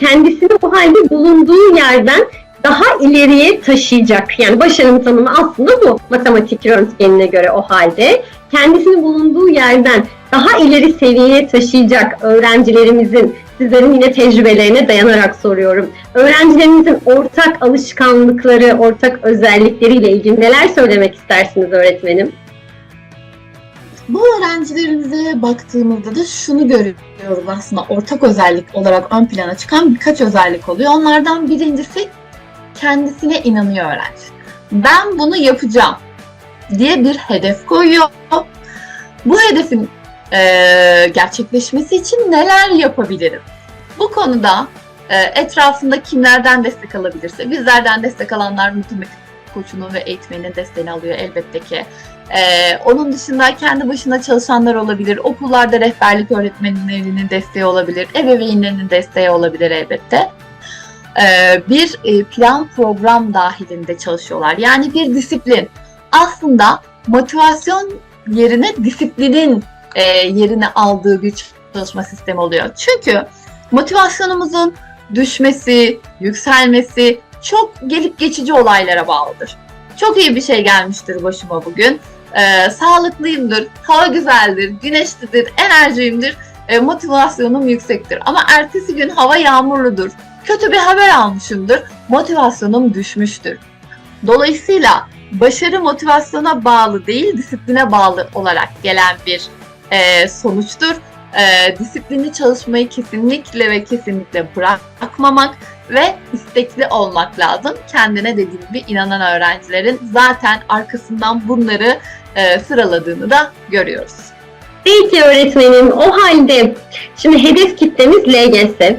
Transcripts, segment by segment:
kendisini o halde bulunduğu yerden daha ileriye taşıyacak. Yani başarının tanımı aslında bu matematik röntgenine göre o halde. Kendisini bulunduğu yerden daha ileri seviyeye taşıyacak öğrencilerimizin, sizlerin yine tecrübelerine dayanarak soruyorum. Öğrencilerimizin ortak alışkanlıkları, ortak özellikleriyle ilgili neler söylemek istersiniz öğretmenim? Bu öğrencilerimize baktığımızda da şunu görüyoruz aslında ortak özellik olarak ön plana çıkan birkaç özellik oluyor. Onlardan birincisi kendisine inanıyor öğrenci. Ben bunu yapacağım diye bir hedef koyuyor. Bu hedefin eee, gerçekleşmesi için neler yapabilirim? Bu konuda eee, etrafında kimlerden destek alabilirse, bizlerden destek alanlar matematik koçunun ve eğitmeninin desteğini alıyor elbette ki. Ee, onun dışında kendi başına çalışanlar olabilir, okullarda rehberlik öğretmenlerinin desteği olabilir, ebeveynlerinin desteği olabilir elbette. Ee, bir e, plan program dahilinde çalışıyorlar. Yani bir disiplin. Aslında motivasyon yerine disiplinin e, yerini aldığı bir çalışma sistemi oluyor. Çünkü motivasyonumuzun düşmesi, yükselmesi çok gelip geçici olaylara bağlıdır. Çok iyi bir şey gelmiştir başıma bugün. Ee, sağlıklıyımdır, hava güzeldir, güneşlidir, enerjiyimdir, e, motivasyonum yüksektir. Ama ertesi gün hava yağmurludur, kötü bir haber almışımdır, motivasyonum düşmüştür. Dolayısıyla başarı motivasyona bağlı değil, disipline bağlı olarak gelen bir e, sonuçtur. E, disiplinli çalışmayı kesinlikle ve kesinlikle bırakmamak ve istekli olmak lazım. Kendine dediğim gibi inanan öğrencilerin zaten arkasından bunları e, sıraladığını da görüyoruz. Peki öğretmenim o halde şimdi hedef kitlemiz LGS.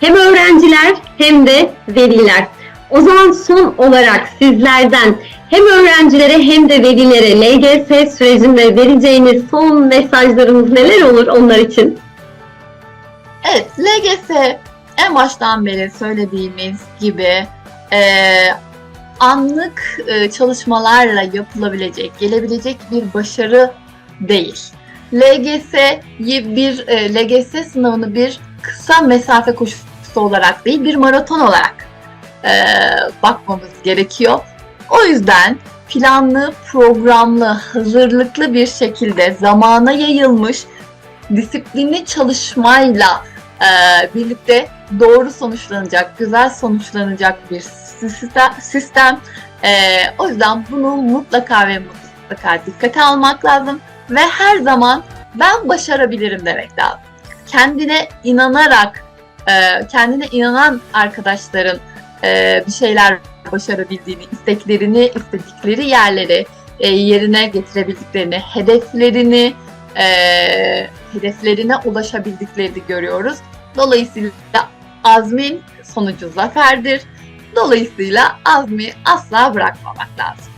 Hem öğrenciler hem de veliler. O zaman son olarak sizlerden hem öğrencilere hem de velilere LGS sürecinde vereceğiniz son mesajlarınız neler olur onlar için? Evet, LGS en baştan beri söylediğimiz gibi e, anlık e, çalışmalarla yapılabilecek, gelebilecek bir başarı değil. LGS'yi bir e, LGS sınavını bir kısa mesafe koşusu olarak değil, bir maraton olarak e, bakmamız gerekiyor. O yüzden planlı, programlı, hazırlıklı bir şekilde zamana yayılmış disiplinli çalışmayla e, birlikte doğru sonuçlanacak, güzel sonuçlanacak bir siste- sistem. E, o yüzden bunu mutlaka ve mutlaka dikkate almak lazım ve her zaman ben başarabilirim demek lazım. Kendine inanarak, e, kendine inanan arkadaşların e, bir şeyler başarabildiğini, isteklerini, istedikleri yerleri e, yerine getirebildiklerini, hedeflerini, hedeflerine ulaşabildiklerini görüyoruz. Dolayısıyla azmin sonucu zaferdir. Dolayısıyla azmi asla bırakmamak lazım.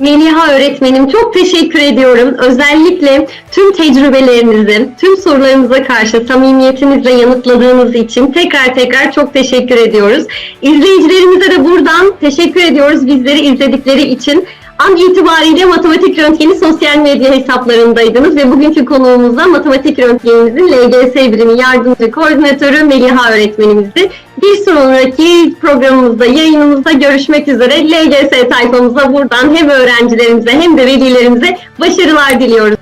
Meliha öğretmenim çok teşekkür ediyorum. Özellikle tüm tecrübelerinizi, tüm sorularımıza karşı samimiyetinizle yanıtladığınız için tekrar tekrar çok teşekkür ediyoruz. İzleyicilerimize de buradan teşekkür ediyoruz bizleri izledikleri için. An itibariyle Matematik Röntgeni sosyal medya hesaplarındaydınız ve bugünkü konuğumuzda Matematik Röntgenimizin LGS birimi yardımcı koordinatörü Meliha öğretmenimizdi. Bir sonraki programımızda, yayınımızda görüşmek üzere. LGS tayfamıza buradan hem öğrencilerimize hem de velilerimize başarılar diliyoruz.